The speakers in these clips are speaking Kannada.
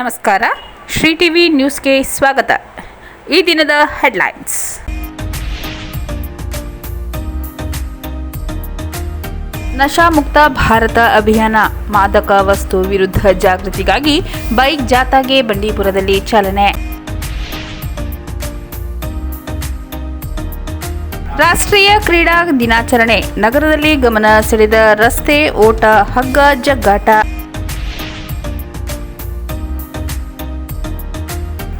ನಮಸ್ಕಾರ. ಶ್ರೀ ಟಿವಿ ನ್ಯೂಸ್ಗೆ ಸ್ವಾಗತ. ಈ ದಿನದ ಹೆಡ್ಲೈನ್ಸ್. ನಶಾಮುಕ್ತ ಭಾರತ ಅಭಿಯಾನ ಮಾದಕ ವಸ್ತು ವಿರುದ್ಧ ಜಾಗೃತಿಗಾಗಿ ಬೈಕ್ ಜಾಥಾಗೆ ಬಂಡೀಪುರದಲ್ಲಿ ಚಾಲನೆ. ರಾಷ್ಟ್ರೀಯ ಕ್ರೀಡಾ ದಿನಾಚರಣೆ ನಗರದಲ್ಲಿ ಗಮನ ಸೆಳೆದ ರಸ್ತೆ ಓಟ ಹಗ್ಗ ಜಗ್ಗಾಟ.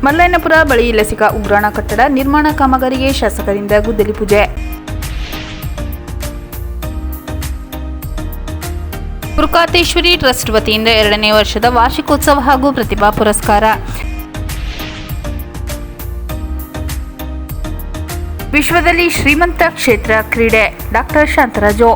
ಮಲ್ಲಯ್ಯನಪುರ ಬಳಿ ಲಸಿಕಾ ಉಗ್ರಾಣ ಕಟ್ಟಡ ನಿರ್ಮಾಣ ಕಾಮಗಾರಿಗೆ ಶಾಸಕರಿಂದ ಗುದ್ದಲಿ ಪೂಜೆ. ಬೃಕಾತೇಶ್ವರಿ ಟ್ರಸ್ಟ್ ವತಿಯಿಂದ ಎರಡನೇ ವರ್ಷದ ವಾರ್ಷಿಕೋತ್ಸವ ಹಾಗೂ ಪ್ರತಿಭಾ ಪುರಸ್ಕಾರ. ವಿಶ್ವದಲ್ಲಿ ಶ್ರೀಮಂತ ಕ್ಷೇತ್ರ ಕ್ರೀಡೆ, ಡಾಕ್ಟರ್ ಶಾಂತರಾಜು.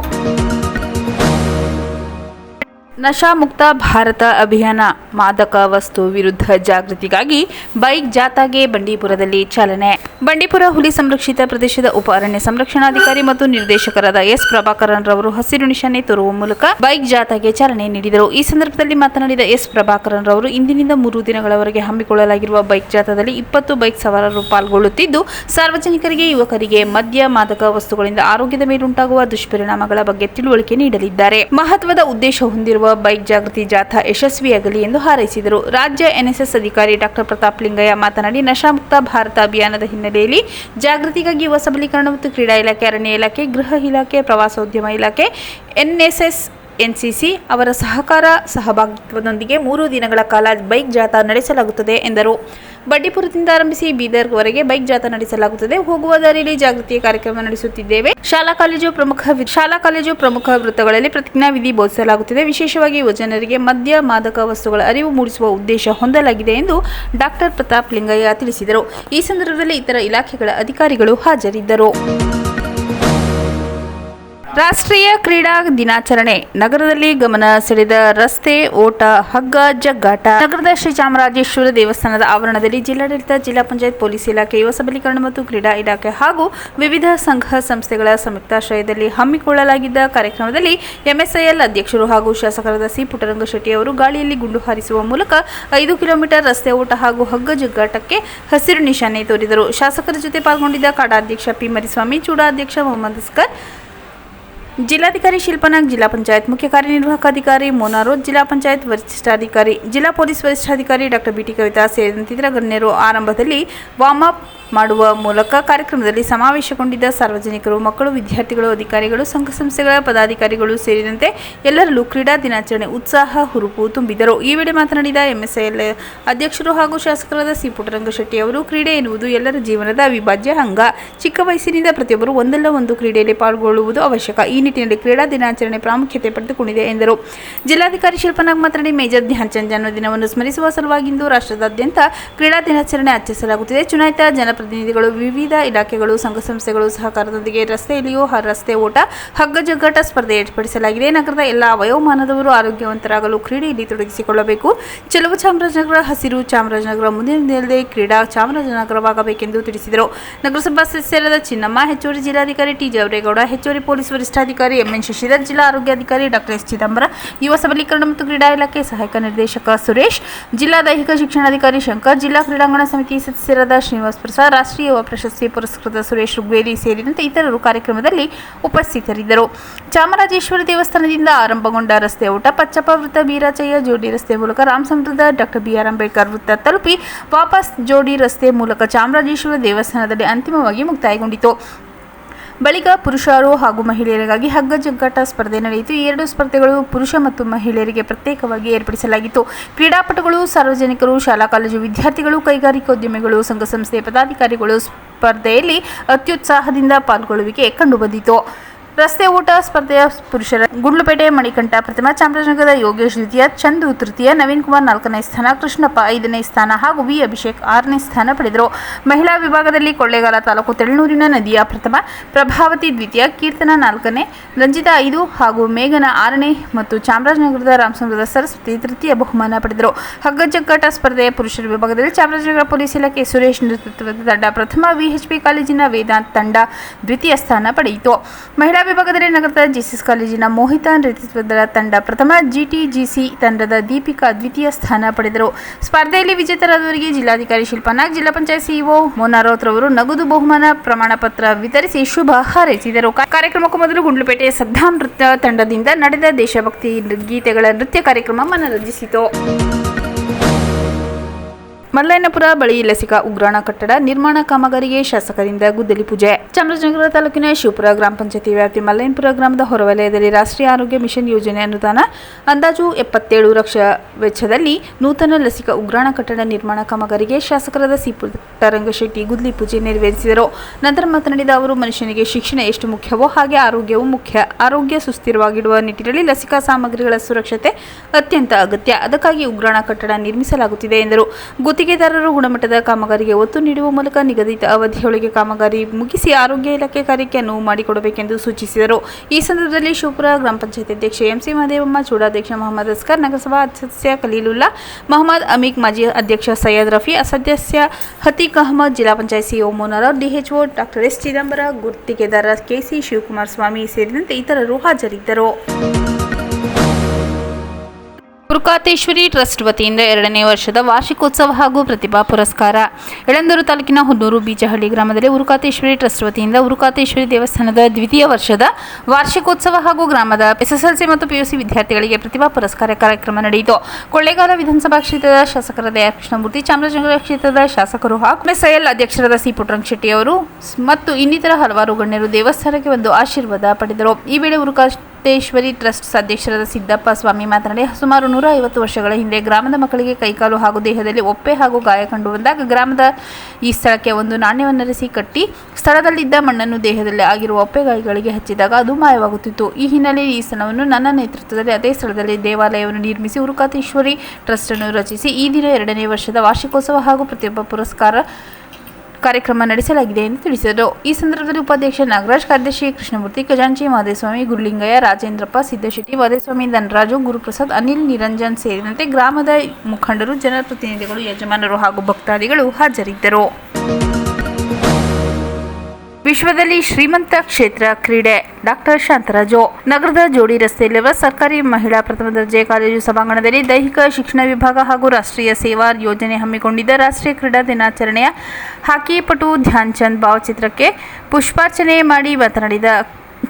ನಶಾಮುಕ್ತ ಭಾರತ ಅಭಿಯಾನ ಮಾದಕ ವಸ್ತು ವಿರುದ್ಧ ಜಾಗೃತಿಗಾಗಿ ಬೈಕ್ ಜಾಥಾಗೆ ಬಂಡೀಪುರದಲ್ಲಿ ಚಾಲನೆ. ಬಂಡೀಪುರ ಹುಲಿ ಸಂರಕ್ಷಿತ ಪ್ರದೇಶದ ಉಪ ಅರಣ್ಯ ಸಂರಕ್ಷಣಾಧಿಕಾರಿ ಮತ್ತು ನಿರ್ದೇಶಕರಾದ ಎಸ್ ಪ್ರಭಾಕರನ್ ರವರು ಹಸಿರು ನಿಶಾನೆ ತೋರುವ ಮೂಲಕ ಬೈಕ್ ಜಾಥಾಗೆ ಚಾಲನೆ ನೀಡಿದರು. ಈ ಸಂದರ್ಭದಲ್ಲಿ ಮಾತನಾಡಿದ ಎಸ್ ಪ್ರಭಾಕರನ್ ರವರು ಇಂದಿನಿಂದ ಮೂರು ದಿನಗಳವರೆಗೆ ಹಮ್ಮಿಕೊಳ್ಳಲಾಗಿರುವ ಬೈಕ್ ಜಾಥಾದಲ್ಲಿ ಇಪ್ಪತ್ತು ಬೈಕ್ ಸವಾರರು ಪಾಲ್ಗೊಳ್ಳುತ್ತಿದ್ದು, ಸಾರ್ವಜನಿಕರಿಗೆ, ಯುವಕರಿಗೆ ಮದ್ಯ, ಮಾದಕ ವಸ್ತುಗಳಿಂದ ಆರೋಗ್ಯದ ಮೇಲುಂಟಾಗುವ ದುಷ್ಪರಿಣಾಮಗಳ ಬಗ್ಗೆ ತಿಳುವಳಿಕೆ ನೀಡಲಿದ್ದಾರೆ. ಮಹತ್ವದ ಉದ್ದೇಶ ಹೊಂದಿರುವ ಬೈಕ್ ಜಾಗೃತಿ ಜಾಥಾ ಯಶಸ್ವಿಯಾಗಲಿ ಎಂದು ಹಾರೈಸಿದರು. ರಾಜ್ಯ ಎನ್ಎಸ್ಎಸ್ ಅಧಿಕಾರಿ ಡಾಕ್ಟರ್ ಪ್ರತಾಪ್ ಲಿಂಗಯ್ಯ ಮಾತನಾಡಿ, ನಶಾಮುಕ್ತ ಭಾರತ ಅಭಿಯಾನದ ಹಿನ್ನೆಲೆಯಲ್ಲಿ ಜಾಗೃತಿಗಾಗಿ ಯುವ ಸಬಲೀಕರಣ ಮತ್ತು ಕ್ರೀಡಾ ಇಲಾಖೆ, ಅರಣ್ಯ ಇಲಾಖೆ, ಗೃಹ ಇಲಾಖೆ, ಪ್ರವಾಸೋದ್ಯಮ ಇಲಾಖೆ, ಎನ್ಎಸ್ಎಸ್, ಎನ್ಸಿಸಿ ಅವರ ಸಹಕಾರ ಸಹಭಾಗಿತ್ವದೊಂದಿಗೆ ಮೂರು ದಿನಗಳ ಕಾಲ ಬೈಕ್ ಜಾಥಾ ನಡೆಸಲಾಗುತ್ತದೆ ಎಂದರು. ಬಂಡೀಪುರದಿಂದ ಆರಂಭಿಸಿ ಬೀದರ್ವರೆಗೆ ಬೈಕ್ ಜಾಥಾ ನಡೆಸಲಾಗುತ್ತದೆ. ಹೋಗುವ ದಾರಿಯಲ್ಲಿ ಜಾಗೃತಿ ಕಾರ್ಯಕ್ರಮ ನಡೆಸುತ್ತಿದ್ದೇವೆ. ಶಾಲಾ ಕಾಲೇಜು ಪ್ರಮುಖ ಶಾಲಾ ಕಾಲೇಜು ಪ್ರಮುಖ ವೃತ್ತಗಳಲ್ಲಿ ಪ್ರತಿಜ್ಞಾ ವಿಧಿ ಬೋಧಿಸಲಾಗುತ್ತಿದೆ. ವಿಶೇಷವಾಗಿ ಯುವಜನರಿಗೆ ಮದ್ಯ, ಮಾದಕ ವಸ್ತುಗಳ ಅರಿವು ಮೂಡಿಸುವ ಉದ್ದೇಶ ಹೊಂದಲಾಗಿದೆ ಎಂದು ಡಾಕ್ಟರ್ ಪ್ರತಾಪ್ ಲಿಂಗಯ್ಯ ತಿಳಿಸಿದರು. ಈ ಸಂದರ್ಭದಲ್ಲಿ ಇತರ ಇಲಾಖೆಗಳ ಅಧಿಕಾರಿಗಳು ಹಾಜರಿದ್ದರು. ರಾಷ್ಟ್ರೀಯ ಕ್ರೀಡಾ ದಿನಾಚರಣೆ. ನಗರದಲ್ಲಿ ಗಮನ ಸೆಳೆದ ರಸ್ತೆ ಓಟ ಹಗ್ಗ ಜಗ್ಗಾಟ. ನಗರದ ಶ್ರೀ ಚಾಮರಾಜೇಶ್ವರ ದೇವಸ್ಥಾನದ ಆವರಣದಲ್ಲಿ ಜಿಲ್ಲಾಡಳಿತ, ಜಿಲ್ಲಾ ಪಂಚಾಯತ್, ಪೊಲೀಸ್ ಇಲಾಖೆ, ಯುವ ಸಬಲೀಕರಣ ಮತ್ತು ಕ್ರೀಡಾ ಇಲಾಖೆ ಹಾಗೂ ವಿವಿಧ ಸಂಘ ಸಂಸ್ಥೆಗಳ ಸಂಯುಕ್ತಾಶ್ರಯದಲ್ಲಿ ಹಮ್ಮಿಕೊಳ್ಳಲಾಗಿದ್ದ ಕಾರ್ಯಕ್ರಮದಲ್ಲಿ ಎಂಎಸ್ಐಎಲ್ ಅಧ್ಯಕ್ಷರು ಹಾಗೂ ಶಾಸಕರಾದ ಸಿ ಪುಟ್ಟರಂಗ ಶೆಟ್ಟಿ ಅವರು ಗಾಳಿಯಲ್ಲಿ ಗುಂಡು ಹಾರಿಸುವ ಮೂಲಕ ಐದು ಕಿಲೋಮೀಟರ್ ರಸ್ತೆ ಓಟ ಹಾಗೂ ಹಗ್ಗ ಜಗ್ಗಾಟಕ್ಕೆ ಹಸಿರು ನಿಶಾನೆ ತೋರಿದರು. ಶಾಸಕರ ಜೊತೆ ಪಾಲ್ಗೊಂಡಿದ್ದ ಕಾಡಾಧ್ಯಕ್ಷ ಪಿ ಮರಿಸ್ವಾಮಿ, ಚೂಡಾಧ್ಯಕ್ಷ ಮೊಹಮ್ಮದ್ ಅಸ್ಕರ್ ಜಿಲ್ಲಾಧಿಕಾರಿ ಶಿಲ್ಪನಾಗ್, ಜಿಲ್ಲಾ ಪಂಚಾಯತ್ ಮುಖ್ಯ ಕಾರ್ಯನಿರ್ವಾಹಕ ಅಧಿಕಾರಿ ಮೋನಾರೋದ್ ಜಿಲ್ಲಾ ಪಂಚಾಯತ್ ವರಿಷ್ಠಾಧಿಕಾರಿ, ಜಿಲ್ಲಾ ಪೊಲೀಸ್ ವರಿಷ್ಠಾಧಿಕಾರಿ ಡಾಕ್ಟರ್ ಬಿಟಿ ಕವಿತಾ ಸೇರಿದಂತೆ ಇತರ ಗಣ್ಯರು ಆರಂಭದಲ್ಲಿ ವಾರ್ಮ್ ಅಪ್ ಮಾಡುವ ಮೂಲಕ ಕಾರ್ಯಕ್ರಮದಲ್ಲಿ ಸಮಾವೇಶಗೊಂಡಿದ್ದ ಸಾರ್ವಜನಿಕರು, ಮಕ್ಕಳು, ವಿದ್ಯಾರ್ಥಿಗಳು, ಅಧಿಕಾರಿಗಳು, ಸಂಘ ಸಂಸ್ಥೆಗಳ ಪದಾಧಿಕಾರಿಗಳು ಸೇರಿದಂತೆ ಎಲ್ಲರಲ್ಲೂ ಕ್ರೀಡಾ ದಿನಾಚರಣೆ ಉತ್ಸಾಹ, ಹುರುಪು ತುಂಬಿದರು. ಈ ವೇಳೆ ಮಾತನಾಡಿದ ಎಂಎಸ್ಐಎಲ್ ಅಧ್ಯಕ್ಷರು ಹಾಗೂ ಶಾಸಕರಾದ ಸಿ ಪುಟ್ಟರಂಗಶೆಟ್ಟಿ ಅವರು, ಕ್ರೀಡೆ ಎನ್ನುವುದು ಎಲ್ಲರ ಜೀವನದ ಅವಿಭಾಜ್ಯ ಅಂಗ. ಚಿಕ್ಕ ವಯಸ್ಸಿನಿಂದ ಪ್ರತಿಯೊಬ್ಬರು ಒಂದಲ್ಲ ಒಂದು ಕ್ರೀಡೆಯಲ್ಲಿ ಪಾಲ್ಗೊಳ್ಳುವುದು ಅವಶ್ಯಕ. ಈ ನಿಟ್ಟಿನಲ್ಲಿ ಕ್ರೀಡಾ ದಿನಾಚರಣೆ ಪ್ರಾಮುಖ್ಯತೆ ಪಡೆದುಕೊಂಡಿದೆ ಎಂದರು. ಜಿಲ್ಲಾಧಿಕಾರಿ ಶಿಲ್ಪನಾಗ್ ಮಾತನಾಡಿ, ಮೇಜರ್ ಧ್ಯಾನ್ಚಂದ್ ಜನ್ಮದಿನವನ್ನು ಸ್ಮರಿಸುವ ಸಲುವಾಗಿ ಇಂದು ರಾಷ್ಟ್ರದಾದ್ಯಂತ ಕ್ರೀಡಾ ದಿನಾಚರಣೆ ಆಚರಿಸಲಾಗುತ್ತಿದೆ. ಚುನಾಯಿತ ಜನಪ್ರತಿನಿಧಿಗಳು, ವಿವಿಧ ಇಲಾಖೆಗಳು, ಸಂಘ ಸಂಸ್ಥೆಗಳು, ಸಹಕಾರದೊಂದಿಗೆ ರಸ್ತೆಯಲ್ಲಿಯೂ ರಸ್ತೆ ಓಟ, ಹಗ್ಗ ಜಗ್ಗಾಟ ಸ್ಪರ್ಧೆ ಏರ್ಪಡಿಸಲಾಗಿದೆ. ನಗರದ ಎಲ್ಲ ವಯೋಮಾನದವರು ಆರೋಗ್ಯವಂತರಾಗಲು ಕ್ರೀಡೆಯಲ್ಲಿ ತೊಡಗಿಸಿಕೊಳ್ಳಬೇಕು. ಚೆಲುವು ಚಾಮರಾಜನಗರ, ಹಸಿರು ಚಾಮರಾಜನಗರ ಮುಂದಿನ ದಿನದಲ್ಲಿ ಕ್ರೀಡಾ ಚಾಮರಾಜನಗರವಾಗಬೇಕೆಂದು ತಿಳಿಸಿದರು. ನಗರಸಭಾ ಸದಸ್ಯರಾದ ಚಿನ್ನಮ್ಮ, ಹೆಚ್ಚುವರಿ ಜಿಲ್ಲಾಧಿಕಾರಿ ಟಿ. ಜವರೇಗೌಡ, ಹೆಚ್ಚುವರಿ ಪೊಲೀಸ್ ವರಿಷ್ಠಾಧಿಕಾರಿ ಎಂಎನ್ ಶಶಿಧರ್ ಜಿಲ್ಲಾ ಆರೋಗ್ಯಾಧಿಕಾರಿ ಡಾಕ್ಟರ್ ಎಸ್ ಚಿದಂಬರ, ಯುವ ಸಬಲೀಕರಣ ಮತ್ತು ಕ್ರೀಡಾ ಇಲಾಖೆ ಸಹಾಯಕ ನಿರ್ದೇಶಕ ಸುರೇಶ್, ಜಿಲ್ಲಾ ದೈಹಿಕ ಶಿಕ್ಷಣಾಧಿಕಾರಿ ಶಂಕರ್, ಜಿಲ್ಲಾ ಕ್ರೀಡಾಂಗಣ ಸಮಿತಿ ಸದಸ್ಯರಾದ ಶ್ರೀನಿವಾಸ್ ಪ್ರಸಾದ್, ರಾಷ್ಟ್ರೀಯ ಯುವ ಪ್ರಶಸ್ತಿ ಪುರಸ್ಕೃತ ಸುರೇಶ್ ಋಗ್ವೇದಿ ಸೇರಿದಂತೆ ಇತರರು ಕಾರ್ಯಕ್ರಮದಲ್ಲಿ ಉಪಸ್ಥಿತರಿದ್ದರು. ಚಾಮರಾಜೇಶ್ವರ ದೇವಸ್ಥಾನದಿಂದ ಆರಂಭಗೊಂಡ ರಸ್ತೆ ಊಟ ಪಚ್ಚಪ್ಪ ವೃತ್ತ ಬೀರಾಚಯ್ಯ ಜೋಡಿ ರಸ್ತೆ ಮೂಲಕ ರಾಮ್ ಸಮೃದ್ಧ ಡಾಕ್ಟರ್ ಬಿಆರ್ ಅಂಬೇಡ್ಕರ್ ವೃತ್ತ ತಲುಪಿ ವಾಪಸ್ ಜೋಡಿ ರಸ್ತೆ ಮೂಲಕ ಚಾಮರಾಜೇಶ್ವರ ದೇವಸ್ಥಾನದಲ್ಲಿ ಅಂತಿಮವಾಗಿ ಮುಕ್ತಾಯಗೊಂಡಿತು. ಬಳಿಕ ಪುರುಷರು ಹಾಗೂ ಮಹಿಳೆಯರಿಗಾಗಿ ಹಗ್ಗ ಜಗ್ಗಾಟ ಸ್ಪರ್ಧೆ ನಡೆಯಿತು. ಈ ಎರಡು ಸ್ಪರ್ಧೆಗಳು ಪುರುಷ ಮತ್ತು ಮಹಿಳೆಯರಿಗೆ ಪ್ರತ್ಯೇಕವಾಗಿ ಏರ್ಪಡಿಸಲಾಗಿತ್ತು. ಕ್ರೀಡಾಪಟುಗಳು, ಸಾರ್ವಜನಿಕರು, ಶಾಲಾ, ಕಾಲೇಜು ವಿದ್ಯಾರ್ಥಿಗಳು, ಕೈಗಾರಿಕೋದ್ಯಮಿಗಳು, ಸಂಘ ಸಂಸ್ಥೆ ಪದಾಧಿಕಾರಿಗಳು ಸ್ಪರ್ಧೆಯಲ್ಲಿ ಅತ್ಯುತ್ಸಾಹದಿಂದ ಪಾಲ್ಗೊಳ್ಳುವಿಕೆ ಕಂಡುಬಂದಿತು. ರಸ್ತೆ ಊಟ ಸ್ಪರ್ಧೆಯ ಪುರುಷರ ಗುಂಡ್ಲುಪೇಟೆ, ಮಣಿಕಂಠ, ಪ್ರತಿಮಾ ಚಾಮರಾಜನಗರದ ಯೋಗೇಶ್ ದ್ವಿತೀಯ, ಚಂದು ತೃತೀಯ, ನವೀನ್ ಕುಮಾರ್ ನಾಲ್ಕನೇ ಸ್ಥಾನ, ಕೃಷ್ಣಪ್ಪ ಐದನೇ ಸ್ಥಾನ ಹಾಗೂ ವಿ ಅಭಿಷೇಕ್ ಆರನೇ ಸ್ಥಾನ ಪಡೆದರು. ಮಹಿಳಾ ವಿಭಾಗದಲ್ಲಿ ಕೊಳ್ಳೇಗಾಲ ತಾಲೂಕು ತೆಳ್ಳನೂರಿನ ನದಿಯ ಪ್ರಥಮ ಪ್ರಭಾವತಿ ದ್ವಿತೀಯ, ಕೀರ್ತನ ನಾಲ್ಕನೇ, ರಂಜಿತಾ ಐದು ಹಾಗೂ ಮೇಘನ ಆರನೇ ಮತ್ತು ಚಾಮರಾಜನಗರದ ರಾಮಸಂದ್ರದ ಸರಸ್ವತಿ ತೃತೀಯ ಬಹುಮಾನ ಪಡೆದರು. ಹಗ್ಗಜಗ್ಗಾಟ ಸ್ಪರ್ಧೆಯ ಪುರುಷರ ವಿಭಾಗದಲ್ಲಿ ಚಾಮರಾಜನಗರ ಪೊಲೀಸ್ ಇಲಾಖೆ ಸುರೇಶ್ ನೇತೃತ್ವದ ತಂಡ ಪ್ರಥಮ ವಿಎಚ್ಪಿ ಕಾಲೇಜಿನ ವೇದಾಂತ್ ತಂಡ ದ್ವಿತೀಯ ಸ್ಥಾನ ಪಡೆಯಿತು. ಮಹಿಳಾ ವಿಭಾಗದಲ್ಲಿ ನಗರದ ಜಿಸಿಸ್ ಕಾಲೇಜಿನ ಮೋಹಿತಾ ನೇತೃತ್ವದ ತಂಡ ಪ್ರಥಮ ಜಿಟಿಜಿಸಿ ತಂಡದ ದೀಪಿಕಾ ದ್ವಿತೀಯ ಸ್ಥಾನ ಪಡೆದರು. ಸ್ಪರ್ಧೆಯಲ್ಲಿ ವಿಜೇತರಾದವರಿಗೆ ಜಿಲ್ಲಾಧಿಕಾರಿ ಶಿಲ್ಪಾನಾಗ್ ಜಿಲ್ಲಾ ಪಂಚಾಯತ್ ಸಿಇಒ ರವರು ನಗದು ಬಹುಮಾನ ಪ್ರಮಾಣ ಪತ್ರ ವಿತರಿಸಿ ಶುಭ ಹಾರೈಸಿದರು. ಕಾರ್ಯಕ್ರಮಕ್ಕೂ ಮೊದಲು ಗುಂಡ್ಲುಪೇಟೆ ಸದ್ದಾ ನೃತ್ಯ ತಂಡದಿಂದ ನಡೆದ ದೇಶಭಕ್ತಿ ಗೀತೆಗಳ ನೃತ್ಯ ಕಾರ್ಯಕ್ರಮ ಮನರಂಜಿಸಿತು. ಮಲ್ಲಯ್ಯನಪುರ ಬಳಿ ಲಸಿಕಾ ಉಗ್ರಾಣ ಕಟ್ಟಡ ನಿರ್ಮಾಣ ಕಾಮಗಾರಿಗೆ ಶಾಸಕರಿಂದ ಗುದ್ದಲಿ ಪೂಜೆ. ಚಾಮರಾಜನಗರ ತಾಲೂಕಿನ ಶಿವಪುರ ಗ್ರಾಮ ಪಂಚಾಯತಿ ವ್ಯಾಪ್ತಿ ಮಲ್ಲಯ್ಯನಪುರ ಗ್ರಾಮದ ಹೊರವಲಯದಲ್ಲಿ ರಾಷ್ಟ್ರೀಯ ಆರೋಗ್ಯ ಮಿಷನ್ ಯೋಜನೆ ಅನುದಾನ ಅಂದಾಜು ಎಪ್ಪತ್ತೇಳು ಲಕ್ಷ ವೆಚ್ಚದಲ್ಲಿ ನೂತನ ಲಸಿಕಾ ಉಗ್ರಾಣ ಕಟ್ಟಡ ನಿರ್ಮಾಣ ಕಾಮಗಾರಿಗೆ ಶಾಸಕರಾದ ಸಿ ಪುಟ್ಟರಂಗಶೆಟ್ಟಿ ಗುದ್ದಲಿ ಪೂಜೆ ನೆರವೇರಿಸಿದರು. ನಂತರ ಮಾತನಾಡಿದ ಅವರು, ಮನುಷ್ಯನಿಗೆ ಶಿಕ್ಷಣ ಎಷ್ಟು ಮುಖ್ಯವೋ ಹಾಗೆ ಆರೋಗ್ಯವೂ ಮುಖ್ಯ. ಆರೋಗ್ಯ ಸುಸ್ಥಿರವಾಗಿಡುವ ನಿಟ್ಟಿನಲ್ಲಿ ಲಸಿಕಾ ಸಾಮಗ್ರಿಗಳ ಸುರಕ್ಷತೆ ಅತ್ಯಂತ ಅಗತ್ಯ. ಅದಕ್ಕಾಗಿ ಉಗ್ರಾಣ ಕಟ್ಟಡ ನಿರ್ಮಿಸಲಾಗುತ್ತಿದೆ ಎಂದರು. ಗುತ್ತಿಗೆದಾರರು ಗುಣಮಟ್ಟದ ಕಾಮಗಾರಿಗೆ ಒತ್ತು ನೀಡುವ ಮೂಲಕ ನಿಗದಿತ ಅವಧಿಯೊಳಗೆ ಕಾಮಗಾರಿ ಮುಗಿಸಿ ಆರೋಗ್ಯ ಇಲಾಖೆ ಕಾರ್ಯಕ್ಕೆ ಅನುವು ಮಾಡಿಕೊಡಬೇಕೆಂದು ಸೂಚಿಸಿದರು. ಈ ಸಂದರ್ಭದಲ್ಲಿ ಶಿವಪುರ ಗ್ರಾಮ ಪಂಚಾಯತ್ ಅಧ್ಯಕ್ಷ ಎಂಸಿ ಮಹದೇವಮ್ಮ, ಚೂಡಾಧ್ಯಕ್ಷ ಮೊಹಮ್ಮದ್ ಅಸ್ಕರ್, ನಗರಸಭಾ ಸದಸ್ಯ ಖಲೀಲುಲ್ಲಾ, ಮೊಹಮ್ಮದ್ ಅಮೀಕ್, ಮಾಜಿ ಅಧ್ಯಕ್ಷ ಸೈಯದ್ ರಫಿ ಸದಸ್ಯ ಹತೀಕ್ ಅಹಮದ್, ಜಿಲ್ಲಾ panchayat C O Mona Rao DHO doctor S Chidambara, ಗುತ್ತಿಗೆದಾರ ಕೆಸಿ ಶಿವಕುಮಾರ್ ಸ್ವಾಮಿ ಸೇರಿದಂತೆ ಇತರರು ಹಾಜರಿದ್ದರು. ಪುರುಕಾತೇಶ್ವರಿ ಟ್ರಸ್ಟ್ ವತಿಯಿಂದ ಎರಡನೇ ವರ್ಷದ ವಾರ್ಷಿಕೋತ್ಸವ ಹಾಗೂ ಪ್ರತಿಭಾ ಪುರಸ್ಕಾರ. ಯಳಂದೂರು ತಾಲೂಕಿನ ಹುನ್ನೂರು ಬೀಜಹಳ್ಳಿ ಗ್ರಾಮದಲ್ಲಿ ಉರುಕಾತೇಶ್ವರಿ ಟ್ರಸ್ಟ್ ವತಿಯಿಂದ ಉರುಕಾತೇಶ್ವರಿ ದೇವಸ್ಥಾನದ ದ್ವಿತೀಯ ವರ್ಷದ ವಾರ್ಷಿಕೋತ್ಸವ ಹಾಗೂ ಗ್ರಾಮದ ಎಸ್ಎಸ್ಎಲ್ಸಿ ಮತ್ತು ಪಿಯುಸಿ ವಿದ್ಯಾರ್ಥಿಗಳಿಗೆ ಪ್ರತಿಭಾ ಪುರಸ್ಕಾರ ಕಾರ್ಯಕ್ರಮ ನಡೆಯಿತು. ಕೊಳ್ಳೇಗಾಲ ವಿಧಾನಸಭಾ ಕ್ಷೇತ್ರದ ಶಾಸಕರಾದ ದಯ ಕೃಷ್ಣಮೂರ್ತಿ, ಚಾಮರಾಜನಗರ ಕ್ಷೇತ್ರದ ಶಾಸಕರು ಹಾಗೂ ಎಸ್ಐಎಲ್ ಅಧ್ಯಕ್ಷರಾದ ಸಿ. ಪುಟ್ರಂಗ್ ಶೆಟ್ಟಿ ಅವರು ಮತ್ತು ಇನ್ನಿತರ ಹಲವಾರು ಗಣ್ಯರು ದೇವಸ್ಥಾನಕ್ಕೆ ಒಂದು ಆಶೀರ್ವಾದ ಪಡೆದರು. ಈ ವೇಳೆ ಉರುಕಾತೇಶ್ವರಿ ಟ್ರಸ್ಟ್ ಅಧ್ಯಕ್ಷರಾದ ಸಿದ್ದಪ್ಪ ಸ್ವಾಮಿ ಮಾತನಾಡಿ, ಸುಮಾರು ನೂರ ಐವತ್ತು ವರ್ಷಗಳ ಹಿಂದೆ ಗ್ರಾಮದ ಮಕ್ಕಳಿಗೆ ಕೈಕಾಲು ಹಾಗೂ ದೇಹದಲ್ಲಿ ಒಪ್ಪೆ ಹಾಗೂ ಗಾಯ ಕಂಡು ಬಂದಾಗ ಗ್ರಾಮದ ಈ ಸ್ಥಳಕ್ಕೆ ಒಂದು ನಾಣ್ಯವನ್ನರಿಸಿ ಕಟ್ಟಿ, ಸ್ಥಳದಲ್ಲಿದ್ದ ಮಣ್ಣನ್ನು ದೇಹದಲ್ಲಿ ಆಗಿರುವ ಒಪ್ಪೆ ಗಾಯಗಳಿಗೆ ಹಚ್ಚಿದಾಗ ಅದು ಮಾಯವಾಗುತ್ತಿತ್ತು. ಈ ಹಿನ್ನೆಲೆಯಲ್ಲಿ ಈ ಸ್ಥಳವನ್ನು ನನ್ನ ನೇತೃತ್ವದಲ್ಲಿ ಅದೇ ಸ್ಥಳದಲ್ಲಿ ದೇವಾಲಯವನ್ನು ನಿರ್ಮಿಸಿ ಉರುಕಾತೇಶ್ವರಿ ಟ್ರಸ್ಟ್ ಅನ್ನು ರಚಿಸಿ, ಈ ದಿನ ಎರಡನೇ ವರ್ಷದ ವಾರ್ಷಿಕೋತ್ಸವ ಹಾಗೂ ಪ್ರತಿಯೊಬ್ಬ ಪುರಸ್ಕಾರ ಕಾರ್ಯಕ್ರಮ ನಡೆಸಲಾಗಿದೆ ಎಂದು ತಿಳಿಸಿದರು. ಈ ಸಂದರ್ಭದಲ್ಲಿ ಉಪಾಧ್ಯಕ್ಷ ನಾಗರಾಜ್, ಕಾರ್ಯದರ್ಶಿ ಕೃಷ್ಣಮೂರ್ತಿ, ಖಜಾಂಚಿ ಮಾದೇಸ್ವಾಮಿ, ಗುರುಲಿಂಗಯ್ಯ ರಾಜೇಂದ್ರಪ್ಪ ಸಿದ್ದಶೆಟ್ಟಿ ಮಾದೇಸ್ವಾಮಿ, ಧನರಾಜು, ಗುರುಪ್ರಸಾದ್, ಅನಿಲ್, ನಿರಂಜನ್ ಸೇರಿದಂತೆ ಗ್ರಾಮದ ಮುಖಂಡರು, ಜನಪ್ರತಿನಿಧಿಗಳು, ಯಜಮಾನರು ಹಾಗೂ ಭಕ್ತಾದಿಗಳು ಹಾಜರಿದ್ದರು. ವಿಶ್ವದಲ್ಲಿ ಶ್ರೀಮಂತ ಕ್ಷೇತ್ರ ಕ್ರೀಡೆ ಡಾಕ್ಟರ್ ಶಾಂತರಾಜು. ನಗರದ ಜೋಡಿ ರಸ್ತೆಯಲ್ಲಿರುವ ಸರ್ಕಾರಿ ಮಹಿಳಾ ಪ್ರಥಮ ದರ್ಜೆ ಕಾಲೇಜು ಸಭಾಂಗಣದಲ್ಲಿ ದೈಹಿಕ ಶಿಕ್ಷಣ ವಿಭಾಗ ಹಾಗೂ ರಾಷ್ಟ್ರೀಯ ಸೇವಾ ಯೋಜನೆ ಹಮ್ಮಿಕೊಂಡಿದ್ದ ರಾಷ್ಟ್ರೀಯ ಕ್ರೀಡಾ ದಿನಾಚರಣೆಯ ಹಾಕಿ ಪಟು ಧ್ಯಾನ್ ಚಂದ್ ಭಾವಚಿತ್ರಕ್ಕೆ ಪುಷ್ಪಾರ್ಚನೆ ಮಾಡಿ ಮಾತನಾಡಿದ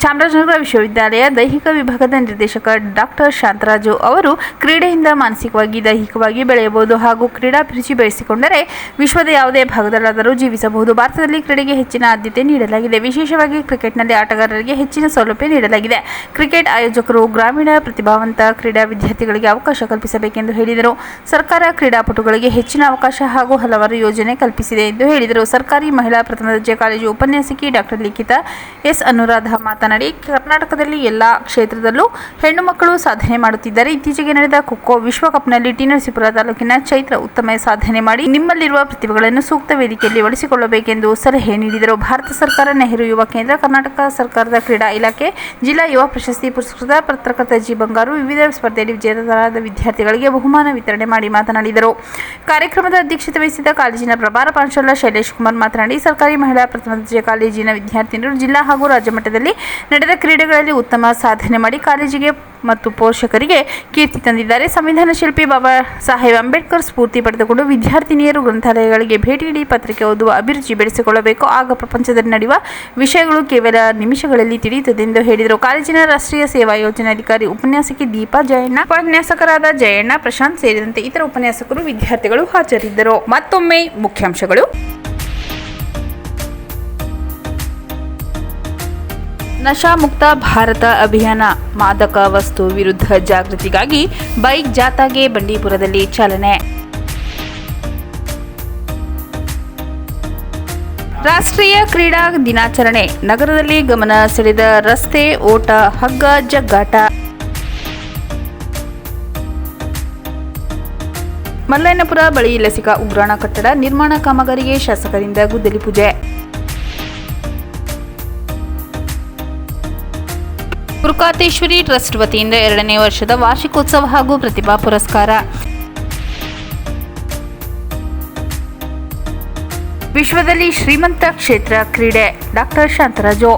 ಚಾಮರಾಜನಗರ ವಿಶ್ವವಿದ್ಯಾಲಯ ದೈಹಿಕ ವಿಭಾಗದ ನಿರ್ದೇಶಕ ಡಾಕ್ಟರ್ ಶಾಂತರಾಜು ಅವರು ಕ್ರೀಡೆಯಿಂದ ಮಾನಸಿಕವಾಗಿ, ದೈಹಿಕವಾಗಿ ಬೆಳೆಯಬಹುದು ಹಾಗೂ ಕ್ರೀಡಾಭಿರುಚಿ ಬೆಳೆಸಿಕೊಂಡರೆ ವಿಶ್ವದ ಯಾವುದೇ ಭಾಗದಲ್ಲಾದರೂ ಜೀವಿಸಬಹುದು. ಭಾರತದಲ್ಲಿ ಕ್ರೀಡೆಗೆ ಹೆಚ್ಚಿನ ಆದ್ಯತೆ ನೀಡಲಾಗಿದೆ. ವಿಶೇಷವಾಗಿ ಕ್ರಿಕೆಟ್ನಲ್ಲಿ ಆಟಗಾರರಿಗೆ ಹೆಚ್ಚಿನ ಸೌಲಭ್ಯ ನೀಡಲಾಗಿದೆ. ಕ್ರಿಕೆಟ್ ಆಯೋಜಕರು ಗ್ರಾಮೀಣ ಪ್ರತಿಭಾವಂತ ಕ್ರೀಡಾ ವಿದ್ಯಾರ್ಥಿಗಳಿಗೆ ಅವಕಾಶ ಕಲ್ಪಿಸಬೇಕೆಂದು ಹೇಳಿದರು. ಸರ್ಕಾರ ಕ್ರೀಡಾಪಟುಗಳಿಗೆ ಹೆಚ್ಚಿನ ಅವಕಾಶ ಹಾಗೂ ಹಲವಾರು ಯೋಜನೆ ಕಲ್ಪಿಸಿದೆ ಎಂದು ಹೇಳಿದರು. ಸರ್ಕಾರಿ ಮಹಿಳಾ ಪ್ರಥಮ ದರ್ಜೆ ಕಾಲೇಜು ಉಪನ್ಯಾಸಕಿ ಡಾಕ್ಟರ್ ಲಿಖಿತ ಎಸ್. ಅನುರಾಧ ಮಾತನಾಡಿ, ಕರ್ನಾಟಕದಲ್ಲಿ ಎಲ್ಲ ಕ್ಷೇತ್ರದಲ್ಲೂ ಹೆಣ್ಣು ಮಕ್ಕಳು ಸಾಧನೆ ಮಾಡುತ್ತಿದ್ದಾರೆ. ಇತ್ತೀಚೆಗೆ ನಡೆದ ಖೋಖೋ ವಿಶ್ವಕಪ್ನಲ್ಲಿ ಟಿ ನರಸೀಪುರ ತಾಲೂಕಿನ ಚೈತ್ರ ಉತ್ತಮ ಸಾಧನೆ ಮಾಡಿ ನಿಮ್ಮಲ್ಲಿರುವ ಪ್ರತಿಭೆಗಳನ್ನು ಸೂಕ್ತ ವೇದಿಕೆಯಲ್ಲಿ ಬಳಸಿಕೊಳ್ಳಬೇಕೆಂದು ಸಲಹೆ ನೀಡಿದರು. ಭಾರತ ಸರ್ಕಾರ, ನೆಹರು ಯುವ ಕೇಂದ್ರ, ಕರ್ನಾಟಕ ಸರ್ಕಾರದ ಕ್ರೀಡಾ ಇಲಾಖೆ, ಜಿಲ್ಲಾ ಯುವ ಪ್ರಶಸ್ತಿ ಪುರಸ್ಕೃತ ಪತ್ರಕರ್ತ ಜಿ ಬಂಗಾರು, ವಿವಿಧ ಸ್ಪರ್ಧೆಯಲ್ಲಿ ವಿಜೇತರಾದ ವಿದ್ಯಾರ್ಥಿಗಳಿಗೆ ಬಹುಮಾನ ವಿತರಣೆ ಮಾಡಿ ಮಾತನಾಡಿದರು. ಕಾರ್ಯಕ್ರಮದ ಅಧ್ಯಕ್ಷತೆ ವಹಿಸಿದ ಕಾಲೇಜಿನ ಪ್ರಭಾರ ಪಾಂಚಾಲ ಶೈಲೇಶ್ ಕುಮಾರ್ ಮಾತನಾಡಿ, ಸರ್ಕಾರಿ ಮಹಿಳಾ ಪ್ರಥಮ ದರ್ಜೆ ಕಾಲೇಜಿನ ವಿದ್ಯಾರ್ಥಿನಿಯರು ಜಿಲ್ಲಾ ಹಾಗೂ ರಾಜ್ಯ ಮಟ್ಟದಲ್ಲಿ ನಡೆದ ಕ್ರೀಡೆಗಳಲ್ಲಿ ಉತ್ತಮ ಸಾಧನೆ ಮಾಡಿ ಕಾಲೇಜಿಗೆ ಮತ್ತು ಪೋಷಕರಿಗೆ ಕೀರ್ತಿ ತಂದಿದ್ದಾರೆ. ಸಂವಿಧಾನ ಶಿಲ್ಪಿ ಬಾಬಾ ಸಾಹೇಬ್ ಅಂಬೇಡ್ಕರ್ ಸ್ಫೂರ್ತಿ ಪಡೆದುಕೊಂಡು ವಿದ್ಯಾರ್ಥಿನಿಯರು ಗ್ರಂಥಾಲಯಗಳಿಗೆ ಭೇಟಿ ನೀಡಿ ಪತ್ರಿಕೆ ಓದುವ ಅಭಿರುಚಿ ಬೆಳೆಸಿಕೊಳ್ಳಬೇಕು. ಆಗ ಪ್ರಪಂಚದಲ್ಲಿ ನಡೆಯುವ ವಿಷಯಗಳು ಕೇವಲ ನಿಮಿಷಗಳಲ್ಲಿ ತಿಳಿಯುತ್ತದೆ ಎಂದು ಹೇಳಿದರು. ಕಾಲೇಜಿನ ರಾಷ್ಟ್ರೀಯ ಸೇವಾ ಯೋಜನೆ ಅಧಿಕಾರಿ ಉಪನ್ಯಾಸಕಿ ದೀಪಾ ಜಯಣ್ಣ, ಉಪನ್ಯಾಸಕರಾದ ಜಯಣ್ಣ ಪ್ರಶಾಂತ್ ಸೇರಿದಂತೆ ಇತರ ಉಪನ್ಯಾಸಕರು, ವಿದ್ಯಾರ್ಥಿಗಳು ಹಾಜರಿದ್ದರು. ಮತ್ತೊಮ್ಮೆ ಮುಖ್ಯಾಂಶಗಳು. ನಶಾಮುಕ್ತ ಭಾರತ ಅಭಿಯಾನ. ಮಾದಕ ವಸ್ತು ವಿರುದ್ಧ ಜಾಗೃತಿಗಾಗಿ ಬೈಕ್ ಜಾಥಾಗೆ ಬಂಡೀಪುರದಲ್ಲಿ ಚಾಲನೆ. ರಾಷ್ಟ್ರೀಯ ಕ್ರೀಡಾ ದಿನಾಚರಣೆ. ನಗರದಲ್ಲಿ ಗಮನ ಸೆಳೆದ ರಸ್ತೆ ಓಟ ಹಗ್ಗ ಜಗ್ಗಾಟ. ಮಲ್ಲಯ್ಯನಪುರ ಬಳಿ ಲಸಿಕಾ ಉಗ್ರಾಣ ಕಟ್ಟಡ ನಿರ್ಮಾಣ ಕಾಮಗಾರಿಗೆ ಶಾಸಕರಿಂದ ಗುದ್ದಲಿ ಪೂಜೆ. ಪುರುಕಾತೇಶ್ವರಿ ಟ್ರಸ್ಟ್ ವತಿಯಿಂದ ಎರಡನೇ ವರ್ಷದ ವಾರ್ಷಿಕೋತ್ಸವ ಹಾಗೂ ಪ್ರತಿಭಾ ಪುರಸ್ಕಾರ. ವಿಶ್ವದಲ್ಲಿ ಶ್ರೀಮಂತ ಕ್ಷೇತ್ರ ಕ್ರೀಡೆ, ಡಾಕ್ಟರ್ ಶಾಂತರಾಜು.